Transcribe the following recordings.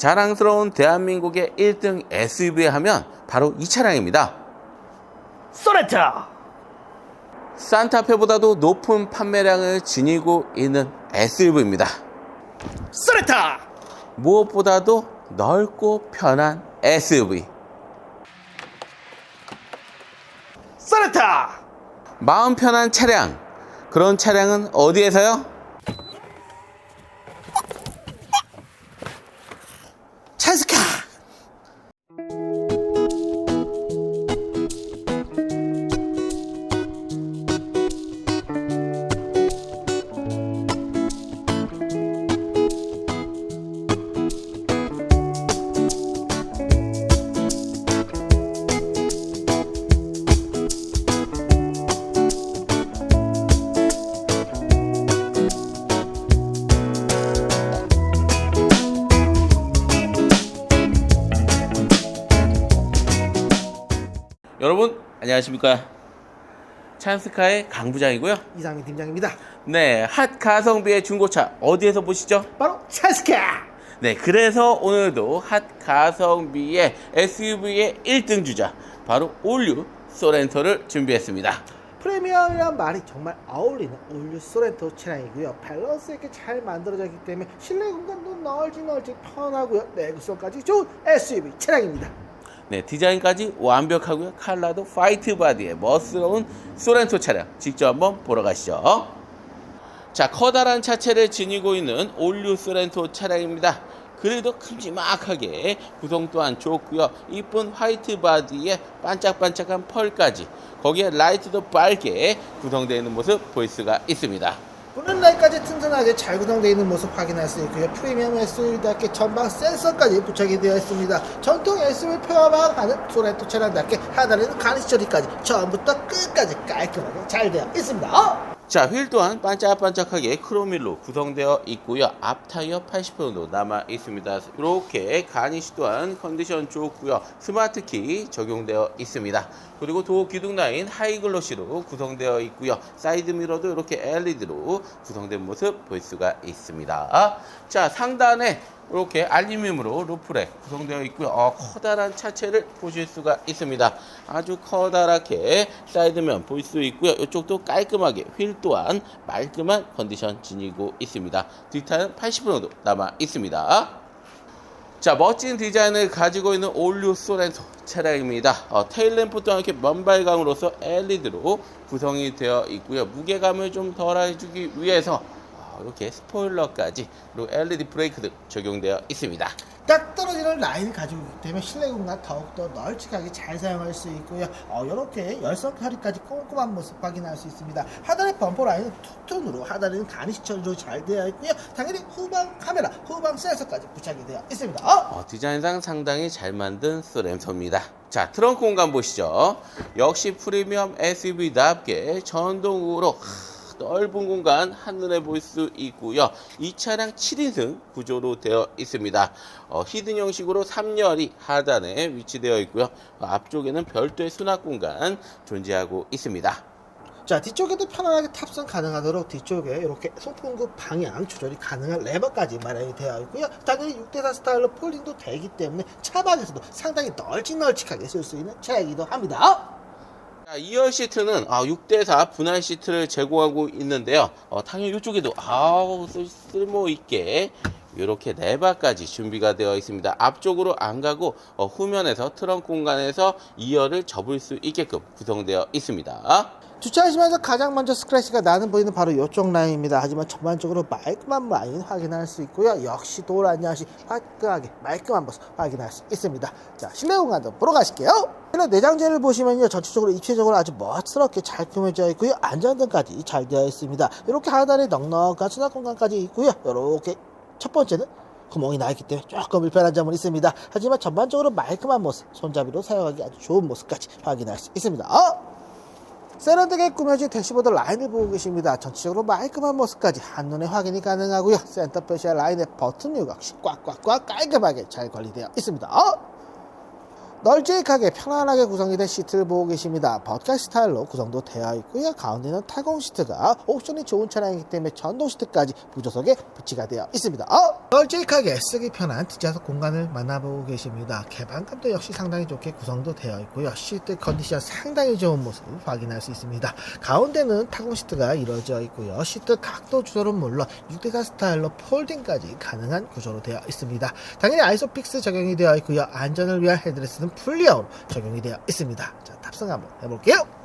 자랑스러운 대한민국의 1등 SUV 하면 바로 이 차량입니다. 소렌타 산타페보다도 높은 판매량을 지니고 있는 SUV입니다. 소렌타 무엇보다도 넓고 편한 SUV. 소렌타 마음 편한 차량. 그런 차량은 어디에서요? 안녕하십니까. 찬스카의 강부장이고요. 이상민 팀장입니다 네, 핫 가성비의 중고차 어디에서 보시죠? 바로 찰스카 네, 그래서 오늘도 핫 가성비의 SUV의 1등 주자 바로 올류 소렌토를 준비했습니다. 프리미엄이란 말이 정말 어울리는 올류 소렌토 차량이고요 밸런스 있게 잘 만들어져 있기 때문에 실내 공간도 널찍널찍 편하고요 내구성까지 좋은 SUV 차량입니다 네, 디자인까지 완벽하고요. 칼라도 화이트 바디의 멋스러운 소렌토 차량 직접 한번 보러 가시죠. 자, 커다란 차체를 지니고 있는 올류 소렌토 차량입니다. 그래도 큼지막하게 구성 또한 좋고요. 이쁜 화이트 바디에 반짝반짝한 펄까지 거기에 라이트도 밝게 구성되어 있는 모습 볼 수가 있습니다. 보는 라인까지 튼튼하게 잘 구성되어 있는 모습 확인할 수 있고요. 프리미엄 SUV답게 전방 센서까지 부착이 되어 있습니다. 전통 SUV 표현화하는 소렌토 차량답게 하단에는 가니시 처리까지 처음부터 끝까지 깔끔하게 잘 되어 있습니다. 어? 자, 휠 또한 반짝반짝하게 크로밀로 구성되어 있고요. 앞 타이어 80% 정도 남아 있습니다. 이렇게 가니시 또한 컨디션 좋고요. 스마트 키 적용되어 있습니다. 그리고 도어 기둥 라인 하이글로시로 구성되어 있고요. 사이드 미러도 이렇게 LED로 구성된 모습 볼 수가 있습니다. 자, 상단에 이렇게 알루미늄으로 루프렉 구성되어 있고요. 어, 커다란 차체를 보실 수가 있습니다. 아주 커다랗게 사이드면 볼 수 있고요. 이쪽도 깔끔하게 휠 또한 말끔한 컨디션 지니고 있습니다. 뒷타는 80% 정도 남아 있습니다. 자 멋진 디자인을 가지고 있는 올류 소렌토 차량입니다. 어, 테일램프 또한 이렇게 면발광으로서 LED로 구성이 되어 있고요. 무게감을 좀 덜해주기 위해서 어, 이렇게 스포일러까지 그리고 LED 브레이크 등 적용되어 있습니다. 딱 떨어지는 라인을 가지고 때문에 실내 공간 더욱더 널찍하게 잘 사용할 수 있고요. 어, 이렇게 열선 처리까지 꼼꼼한 모습 확인할 수 있습니다. 하단의 범퍼 라인은 투톤으로 하단에는 가니시 처리로 잘 되어 있고요. 당연히 후방 카메라, 후방 센서까지 부착이 되어 있습니다. 어? 어, 디자인상 상당히 잘 만든 소렌토입니다. 자, 트렁크 공간 보시죠. 역시 프리미엄 SUV답게 전동으로 하, 넓은 공간 한눈에 볼 수 있고요. 이 차량 7인승 구조로 되어 있습니다. 어, 히든 형식으로 3열이 하단에 위치되어 있고요. 어, 앞쪽에는 별도의 수납 공간 존재하고 있습니다. 자 뒤쪽에도 편안하게 탑승 가능하도록 뒤쪽에 이렇게 송풍구 방향 조절이 가능한 레버까지 마련이 되어 있고요. 당연히 6대4 스타일로 폴딩도 되기 때문에 차박에서도 상당히 널찍널찍하게 쓸 수 있는 차이기도 합니다. 자, 2열 시트는 아, 6대4 분할 시트를 제공하고 있는데요. 어, 당연히 이쪽에도 아우 쓸- 쓸모 있게 이렇게 레바까지 준비가 되어 있습니다. 앞쪽으로 안 가고 어, 후면에서 트렁크 공간에서 2열을 접을 수 있게끔 구성되어 있습니다. 주차하시면서 가장 먼저 스크래치가 나는 부위는 바로 이쪽 라인입니다. 하지만 전반적으로 말끔한 라인 확인할 수 있고요. 역시 도란야시 화끈하게 말끔한 모습 확인할 수 있습니다. 자, 실내 공간도 보러 가실게요. 실내 내장재를 보시면요. 전체적으로 입체적으로 아주 멋스럽게 잘 꾸며져 있고요. 안전등까지 잘 되어 있습니다. 이렇게 하단에 넉넉한 수납 공간까지 있고요. 이렇게 첫 번째는 구멍이 나 있기 때문에 조금 불편한 점은 있습니다. 하지만 전반적으로 말끔한 모습, 손잡이로 사용하기 아주 좋은 모습까지 확인할 수 있습니다. 어? 세련되게 꾸며진 대시보드 라인을 보고 계십니다. 전체적으로 말끔한 모습까지 한눈에 확인이 가능하고요. 센터 페시아 라인의 버튼 유각 시 꽉꽉꽉 깔끔하게 잘 관리되어 있습니다. 어? 널찍하게 편안하게 구성이 된 시트를 보고 계십니다. 버카 스타일로 구성도 되어 있고요. 가운데는 타공 시트가 옵션이 좋은 차량이기 때문에 전동 시트까지 부조석에 부치가 되어 있습니다. 어? 널찍하게 쓰기 편한 뒷좌석 공간을 만나보고 계십니다. 개방감도 역시 상당히 좋게 구성도 되어 있고요. 시트 컨디션 상당히 좋은 모습 확인할 수 있습니다. 가운데는 타공 시트가 이루어져 있고요. 시트 각도 조절은 물론 6대가 스타일로 폴딩까지 가능한 구조로 되어 있습니다. 당연히 아이소픽스 적용이 되어 있고요. 안전을 위한 헤드레스는 풀리어로 적용이 되어 있습니다. 자, 탑승 한번 해볼게요.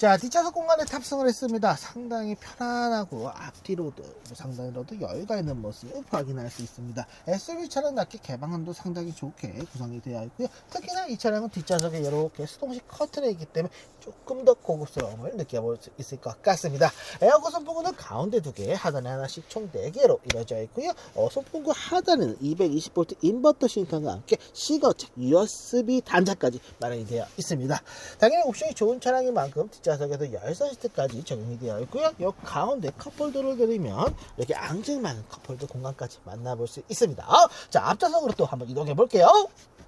자, 뒷좌석 공간에 탑승을 했습니다. 상당히 편안하고 앞뒤로도 상당히로도 여유가 있는 모습 확인할 수 있습니다. SUV 차량 낮게 개방감도 상당히 좋게 구성이 되어 있고요. 특히나 이 차량은 뒷좌석에 이렇게 수동식 커튼이 있기 때문에 조금 더 고급스러움을 느껴볼 수 있을 것 같습니다. 에어컨 선풍구는 가운데 두 개, 하단에 하나씩 총 4개로 이루어져 있고요. 어, 선풍구 하단에는 220V 인버터 싱크와 함께 시거책 USB 단자까지 마련이 되어 있습니다. 당연히 옵션이 좋은 차량인 만큼 뒷좌석 에도 열선 시트까지 적용이 되어 있고요. 이 가운데 컵홀더를 들이면 이렇게 앙증맞은 컵홀더 공간까지 만나볼 수 있습니다. 자, 앞좌석으로 또 한번 이동해 볼게요.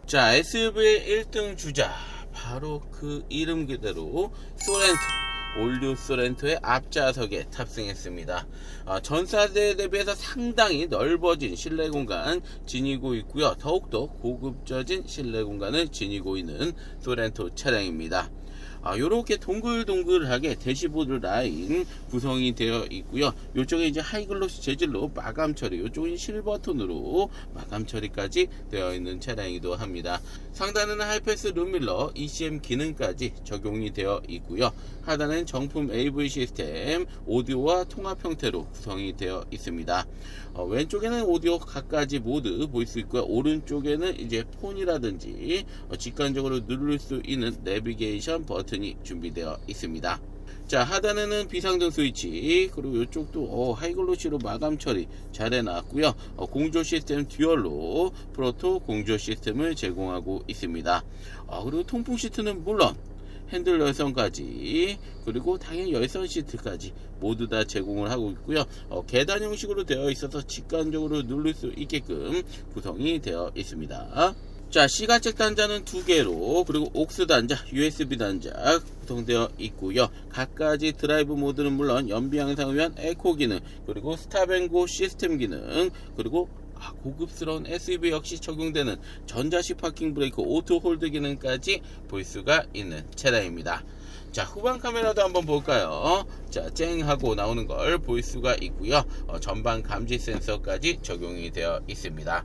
자, SUV의 1등 주자. 바로 그 이름 그대로 소렌토. 올류 소렌토의 앞좌석에 탑승했습니다. 아, 전사대에 대비해서 상당히 넓어진 실내 공간 지니고 있고요. 더욱더 고급져진 실내 공간을 지니고 있는 소렌토 차량입니다. 아, 요렇게 동글동글하게 대시보드 라인 구성이 되어 있고요. 요쪽에 이제 하이글로시 재질로 마감 처리, 요쪽은 실버 톤으로 마감 처리까지 되어 있는 차량이기도 합니다. 상단에는 하이패스 룸밀러 ECM 기능까지 적용이 되어 있고요. 하단은 정품 AV 시스템, 오디오와 통합 형태로 구성이 되어 있습니다. 어, 왼쪽에는 오디오 각가지 모드 보일 수 있고요. 오른쪽에는 이제 폰이라든지 어, 직관적으로 누를 수 있는 내비게이션 버튼이 준비되어 있습니다. 자 하단에는 비상등 스위치 그리고 이쪽도 어, 하이글로시로 마감 처리 잘 해놨고요 어, 공조 시스템 듀얼로 프로토 공조 시스템을 제공하고 있습니다 어, 그리고 통풍 시트는 물론 핸들 열선까지 그리고 당연히 열선 시트까지 모두 다 제공을 하고 있고요 어, 계단 형식으로 되어 있어서 직관적으로 누를 수 있게끔 구성이 되어 있습니다 자, 시가책 단자는 두 개로 그리고 옥스 단자, USB 단자 구성되어 있고요. 각가지 드라이브 모드는 물론 연비 향상을 위한 에코 기능, 그리고 스탑앤고 시스템 기능, 그리고 아, 고급스러운 SUV 역시 적용되는 전자식 파킹 브레이크 오토 홀드 기능까지 볼 수가 있는 차량입니다. 자 후방 카메라도 한번 볼까요? 자 쨍 하고 나오는 걸 볼 수가 있고요. 어, 전방 감지 센서까지 적용이 되어 있습니다.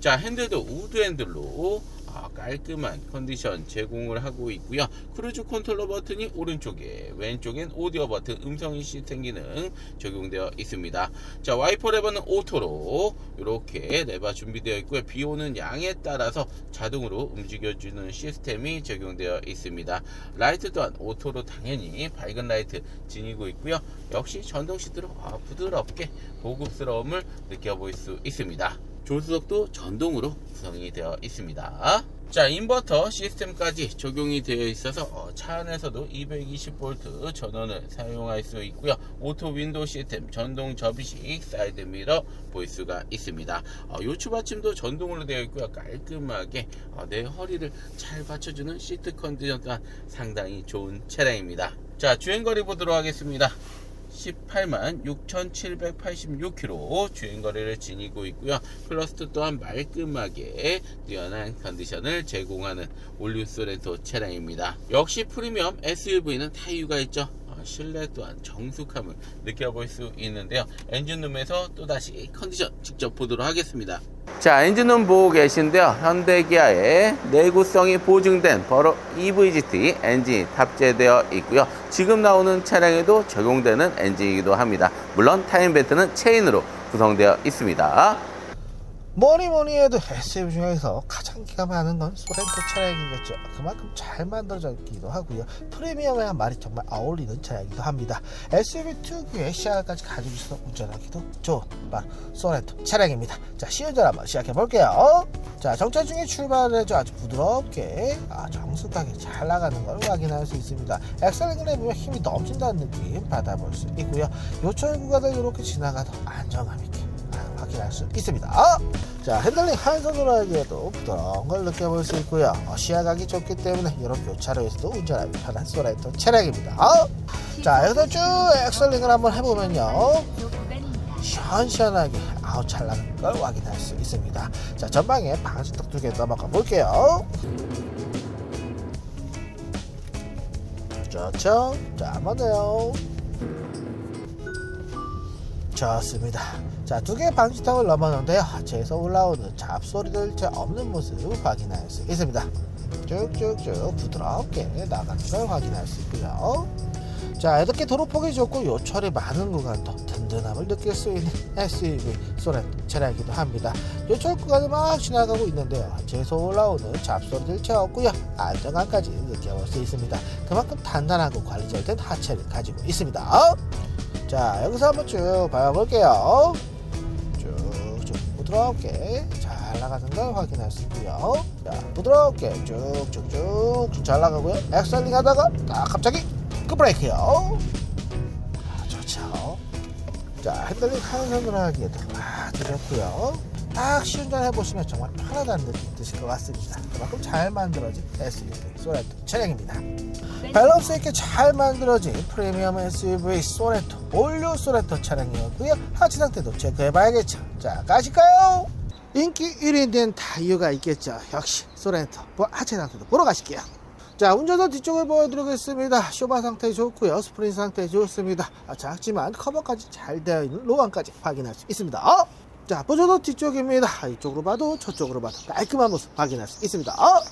자 핸들도 우드 핸들로 아, 깔끔한 컨디션 제공을 하고 있고요. 크루즈 컨트롤러 버튼이 오른쪽에 왼쪽엔 오디오 버튼 음성 시스템 기능 적용되어 있습니다. 자 와이퍼 레버는 오토로 이렇게 레버 준비되어 있고요. 비 오는 양에 따라서 자동으로 움직여주는 시스템이 적용되어 있습니다. 라이트 또한 오토로 당연히 밝은 라이트 지니고 있고요. 역시 전동 시트로 아, 부드럽게 고급스러움을 느껴볼 수 있습니다 조수석도 전동으로 구성이 되어 있습니다. 자, 인버터 시스템까지 적용이 되어 있어서 어, 차 안에서도 220V 전원을 사용할 수 있고요. 오토 윈도우 시스템, 전동 접이식 사이드 미러 볼 수가 있습니다. 어, 요추 받침도 전동으로 되어 있고요. 깔끔하게 어, 내 허리를 잘 받쳐주는 시트 컨디션 또한 상당히 좋은 차량입니다. 자, 주행거리 보도록 하겠습니다. 18만 6,786km 주행거리를 지니고 있고요. 플러스트 또한 말끔하게 뛰어난 컨디션을 제공하는 올류스 렌토 차량입니다. 역시 프리미엄 SUV는 다 이유가 있죠. 또한 정숙함을 느껴볼 수 있는데요. 엔진룸에서 또다시 컨디션 직접 보도록 하겠습니다. 자, 엔진룸 보고 계신데요. 현대기아의 내구성이 보증된 바로 EVGT 엔진이 탑재되어 있고요. 지금 나오는 차량에도 적용되는 엔진이기도 합니다. 물론 타임벨트는 체인으로 구성되어 있습니다. 뭐니 뭐니 해도 SUV 중에서 가장 기가 많은 건 소렌토 차량이겠죠. 그만큼 잘 만들어졌기도 하고요. 프리미엄의 한 말이 정말 어울리는 차량이기도 합니다. SUV 특유의 시야까지 가지고 있어서 운전하기도 좋은 바로 소렌토 차량입니다. 자, 시운전 한번 시작해 볼게요. 자, 정차 중에 출발을 해줘 아주 부드럽게 아, 정숙하게 잘 나가는 걸 확인할 수 있습니다. 엑셀링을 보면 힘이 넘친다는 느낌 받아볼 수 있고요. 요철 구간을 이렇게 지나가도 안정감 있게 아, 확인 확인할 수 있습니다. 자, 핸들링 한 손으로 하기에도 부드러운 걸 느껴볼 수 있고요. 어, 시야각이 좋기 때문에 이런 교차로에서도 운전하기 편한 소라이터 차량입니다. 자, 여기서 쭉 엑셀링을 한번 해보면요. 시원시원하게 아우 잘 나가는 걸 확인할 수 있습니다. 자, 전방에 방지턱 두개 넘어가 볼게요. 좋죠? 자, 한번 더요. 좋습니다. 자, 두 개의 방지턱을 넘었는데요. 하체에서 올라오는 잡소리들 제 없는 모습 확인할 수 있습니다. 쭉쭉쭉 부드럽게 나가는 걸 확인할 수 있고요. 자, 이렇게 도로폭이 좁고 요철이 많은 구간도 든든함을 느낄 수 있는 SUV 소렌토 차량이기도 합니다. 요철 구간을 막 지나가고 있는데요. 하체에서 올라오는 잡소리들 채 없고요. 안정감까지 느껴볼 수 있습니다. 그만큼 단단하고 관리 잘된 하체를 가지고 있습니다. 자, 여기서 한번 쭉 밟아볼게요. 부드럽게 잘 나가는 걸 확인할 수 있고요. 자, 부드럽게 쭉쭉쭉 잘 나가고요. 엑셀링 하다가 딱 갑자기 급브레이크요. 아, 좋죠. 자, 핸들링 한 손으로 하기에도 아주 좋고요. 딱 시운전 해보시면 정말 편하다는 느낌 드실 것 같습니다. 그만큼 잘 만들어진 SUV 소렌토 차량입니다. 밸런스 있게 잘 만들어진 프리미엄 SUV 소렌토 올류 소렌토 차량이었고요. 하체 상태도 체크해봐야겠죠. 자, 가실까요? 인기 1위인 데는 다 이유가 있겠죠. 역시 소렌토 뭐 하체 상태도 보러 가실게요. 자, 운전석 뒤쪽을 보여드리겠습니다. 쇼바 상태 좋고요. 스프링 상태 좋습니다. 아, 작지만 커버까지 잘 되어 있는 로안까지 확인할 수 있습니다. 어? 자, 보조석 뒤쪽입니다. 아, 이쪽으로 봐도 저쪽으로 봐도 깔끔한 모습 확인할 수 있습니다. 어?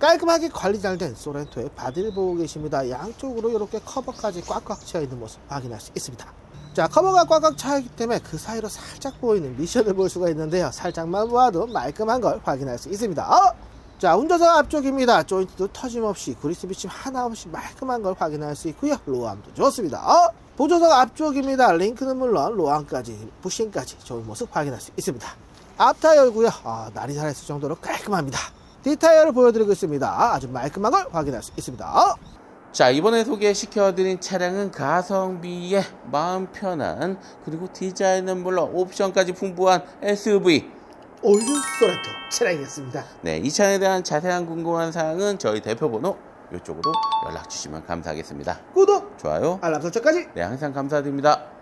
깔끔하게 관리 잘 된 소렌토의 바디를 보고 계십니다. 양쪽으로 이렇게 커버까지 꽉꽉 채워 있는 모습 확인할 수 있습니다. 자, 커버가 꽉꽉 차 있기 때문에 그 사이로 살짝 보이는 미션을 볼 수가 있는데요. 살짝만 보아도 말끔한 걸 확인할 수 있습니다. 어? 자, 운전석 앞쪽입니다. 조인트도 터짐없이 그리스 비침 하나 없이 말끔한 걸 확인할 수 있고요. 로암도 좋습니다. 어? 보조석 앞쪽입니다. 링크는 물론 로암까지, 부싱까지 좋은 모습 확인할 수 있습니다. 앞타이어고요. 아, 날이 살아있을 정도로 깔끔합니다. 뒷타이어를 보여드리겠습니다. 아주 말끔한 걸 확인할 수 있습니다. 어? 자, 이번에 소개시켜드린 차량은 가성비에 마음 편한 그리고 디자인은 물론 옵션까지 풍부한 SUV. 올류 소렌토 차량이었습니다. 네, 이 차량에 대한 자세한 궁금한 사항은 저희 대표 번호 이쪽으로 연락 주시면 감사하겠습니다. 구독, 좋아요. 알람 설정까지 네, 항상 감사드립니다.